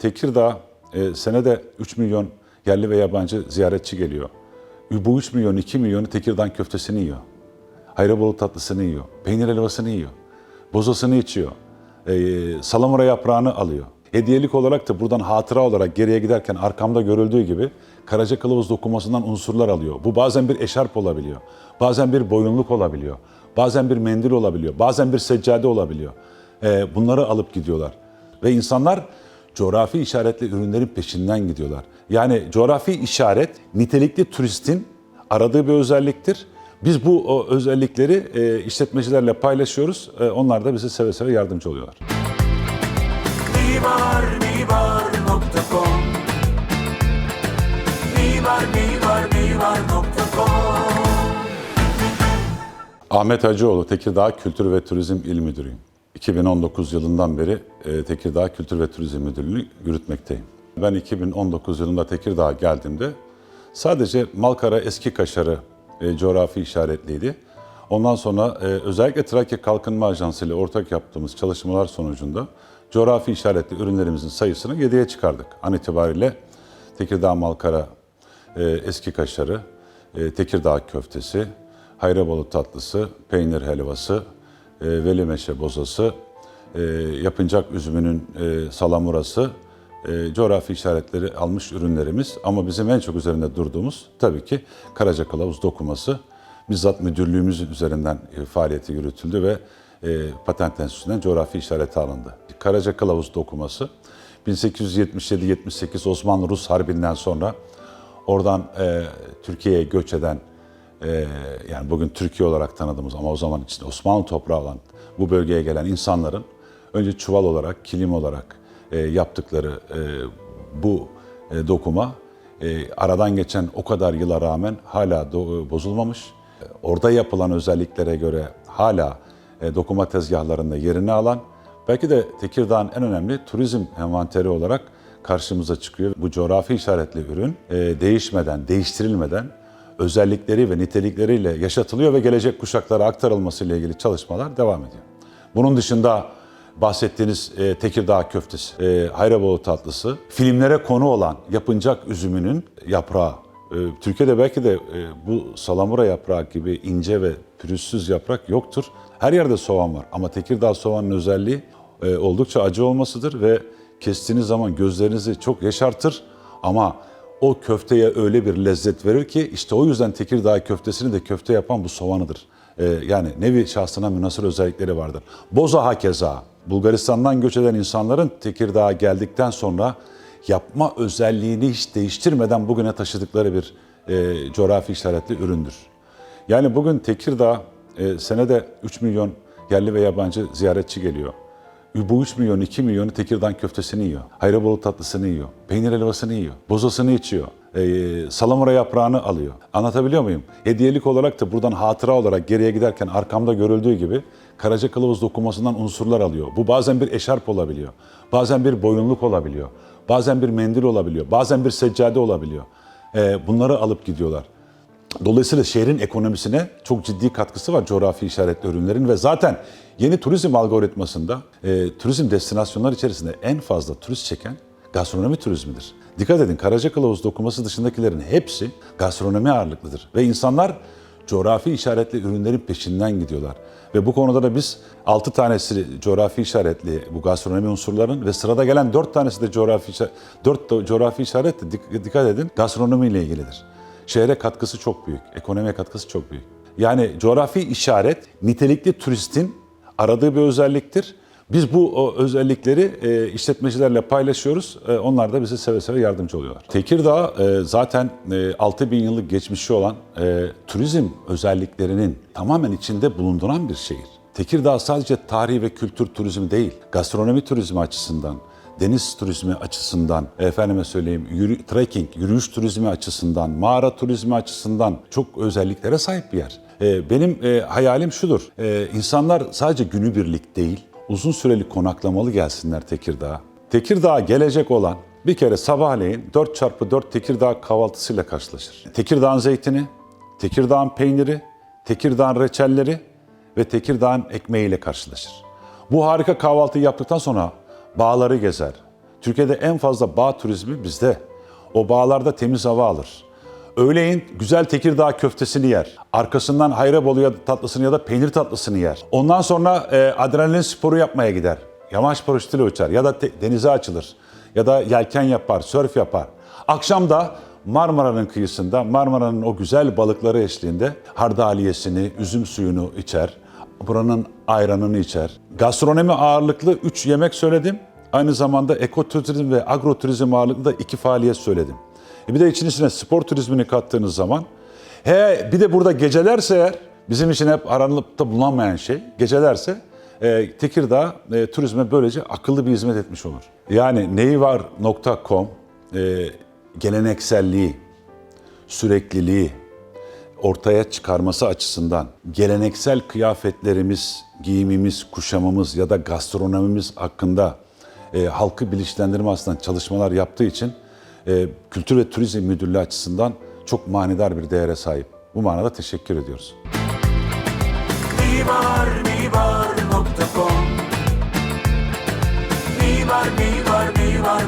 Tekirdağ e, senede 3 milyon yerli ve yabancı ziyaretçi geliyor. Bu 3 milyon 2 milyonu Tekirdağ köftesini yiyor. Hayrabolu tatlısını yiyor. Peynir helvasını yiyor. Bozasını içiyor. E, salamura yaprağını alıyor. Hediyelik olarak da buradan hatıra olarak geriye giderken arkamda görüldüğü gibi Karaca Kılavuz dokumasından unsurlar alıyor. Bu bazen bir eşarp olabiliyor. Bazen bir boyunluk olabiliyor. Bazen bir mendil olabiliyor. Bazen bir seccade olabiliyor. E, bunları alıp gidiyorlar. Ve insanlar coğrafi işaretli ürünlerin peşinden gidiyorlar. Yani coğrafi işaret nitelikli turistin aradığı bir özelliktir. Biz bu o özellikleri e, işletmecilerle paylaşıyoruz. E, onlar da bize seve seve yardımcı oluyorlar. Mimar, mimar.com Mimar, mimar, mimar.com Ahmet Hacıoğlu, Tekirdağ Kültür ve Turizm İl Müdürüyüm. 2019 yılından beri e, Tekirdağ Kültür ve Turizm Müdürlüğü'nü yürütmekteyim. Ben 2019 yılında Tekirdağ'a geldiğimde sadece Malkara Eski Kaşarı e, coğrafi işaretliydi. Ondan sonra e, özellikle Trakya Kalkınma Ajansı ile ortak yaptığımız çalışmalar sonucunda coğrafi işaretli ürünlerimizin sayısını 7'ye çıkardık. An itibariyle Tekirdağ Malkara Eski Kaşarı, Tekirdağ Köftesi, Hayrabolu tatlısı, peynir helvası, e, veli bozası, e, yapıncak üzümünün e, salamurası, e, coğrafi işaretleri almış ürünlerimiz. Ama bizim en çok üzerinde durduğumuz tabii ki Karaca Kılavuz dokuması. Bizzat müdürlüğümüz üzerinden e, faaliyeti yürütüldü ve e, Patent Enstitüsü'nden coğrafi işareti alındı. Karaca Kılavuz dokuması 1877-78 Osmanlı-Rus Harbi'nden sonra oradan e, Türkiye'ye göç eden ee, yani bugün Türkiye olarak tanıdığımız ama o zaman için Osmanlı toprağı olan bu bölgeye gelen insanların önce çuval olarak, kilim olarak e, yaptıkları e, bu e, dokuma aradan geçen o kadar yıla rağmen hala bozulmamış. Orada yapılan özelliklere göre hala dokuma tezgahlarında yerini alan belki de Tekirdağ'ın en önemli turizm envanteri olarak karşımıza çıkıyor. Bu coğrafi işaretli ürün değişmeden, değiştirilmeden özellikleri ve nitelikleriyle yaşatılıyor ve gelecek kuşaklara aktarılması ile ilgili çalışmalar devam ediyor. Bunun dışında bahsettiğiniz e, Tekirdağ köftesi, e, Hayrabolu tatlısı, filmlere konu olan yapıncak üzümünün yaprağı. E, Türkiye'de belki de e, bu salamura yaprağı gibi ince ve pürüzsüz yaprak yoktur. Her yerde soğan var ama Tekirdağ soğanın özelliği e, oldukça acı olmasıdır ve kestiğiniz zaman gözlerinizi çok yaşartır ama o köfteye öyle bir lezzet verir ki işte o yüzden Tekirdağ köftesini de köfte yapan bu soğanıdır. Ee, yani nevi şahsına münasır özellikleri vardır. Boza hakeza. Bulgaristan'dan göç eden insanların Tekirdağ'a geldikten sonra yapma özelliğini hiç değiştirmeden bugüne taşıdıkları bir e, coğrafi işaretli üründür. Yani bugün Tekirdağ e, senede 3 milyon yerli ve yabancı ziyaretçi geliyor. Bu 3 milyon 2 milyonu Tekirdağ köftesini yiyor. Hayrabolu tatlısını yiyor. Peynir helvasını yiyor. Bozasını içiyor. E, salamura yaprağını alıyor. Anlatabiliyor muyum? Hediyelik olarak da buradan hatıra olarak geriye giderken arkamda görüldüğü gibi Karaca Kılavuz dokumasından unsurlar alıyor. Bu bazen bir eşarp olabiliyor. Bazen bir boyunluk olabiliyor. Bazen bir mendil olabiliyor. Bazen bir seccade olabiliyor. E, bunları alıp gidiyorlar. Dolayısıyla şehrin ekonomisine çok ciddi katkısı var coğrafi işaretli ürünlerin ve zaten yeni turizm algoritmasında e, turizm destinasyonları içerisinde en fazla turist çeken gastronomi turizmidir. Dikkat edin Karaca Kılavuz dokuması dışındakilerin hepsi gastronomi ağırlıklıdır ve insanlar coğrafi işaretli ürünlerin peşinden gidiyorlar. Ve bu konuda da biz 6 tanesi coğrafi işaretli bu gastronomi unsurların ve sırada gelen 4 tanesi de coğrafi işaret, 4 coğrafi işaretli dik- dikkat edin gastronomi ile ilgilidir. Şehre katkısı çok büyük, ekonomiye katkısı çok büyük. Yani coğrafi işaret nitelikli turistin aradığı bir özelliktir. Biz bu özellikleri e, işletmecilerle paylaşıyoruz. E, onlar da bize seve seve yardımcı oluyorlar. Tekirdağ e, zaten e, 6000 yıllık geçmişi olan turizm özelliklerinin tamamen içinde bulunduran bir şehir. Tekirdağ sadece tarihi ve kültür turizmi değil, gastronomi turizmi açısından, deniz turizmi açısından, efendime söyleyeyim yürü, trekking, yürüyüş turizmi açısından, mağara turizmi açısından çok özelliklere sahip bir yer. Ee, benim e, hayalim şudur, ee, insanlar sadece günübirlik değil, uzun süreli konaklamalı gelsinler Tekirdağ'a. Tekirdağ'a gelecek olan bir kere sabahleyin 4x4 Tekirdağ kahvaltısıyla karşılaşır. Tekirdağ'ın zeytini, Tekirdağ'ın peyniri, Tekirdağ'ın reçelleri ve Tekirdağ'ın ekmeğiyle karşılaşır. Bu harika kahvaltıyı yaptıktan sonra bağları gezer, Türkiye'de en fazla bağ turizmi bizde. O bağlarda temiz hava alır. Öğleyin güzel Tekirdağ köftesini yer. Arkasından Hayrabolu ya tatlısını ya da peynir tatlısını yer. Ondan sonra e, adrenalin sporu yapmaya gider. Yamaç paraşütüyle uçar ya da te- denize açılır. Ya da yelken yapar, sörf yapar. Akşam da Marmara'nın kıyısında, Marmara'nın o güzel balıkları eşliğinde hardaliyesini, üzüm suyunu içer. Buranın ayranını içer. Gastronomi ağırlıklı 3 yemek söyledim. Aynı zamanda ekoturizm ve agroturizm ağırlıklı da iki faaliyet söyledim. E bir de için içine spor turizmini kattığınız zaman he bir de burada gecelerse eğer bizim için hep aranıp da bulunamayan şey gecelerse e, Tekirdağ e, turizme böylece akıllı bir hizmet etmiş olur. Yani neyivar.com e, gelenekselliği, sürekliliği ortaya çıkarması açısından geleneksel kıyafetlerimiz, giyimimiz, kuşamımız ya da gastronomimiz hakkında e, halkı bilinçlendirme açısından çalışmalar yaptığı için e, Kültür ve Turizm Müdürlüğü açısından çok manidar bir değere sahip. Bu manada teşekkür ediyoruz. Mimar mimarnokta.com Mimar mimar mimar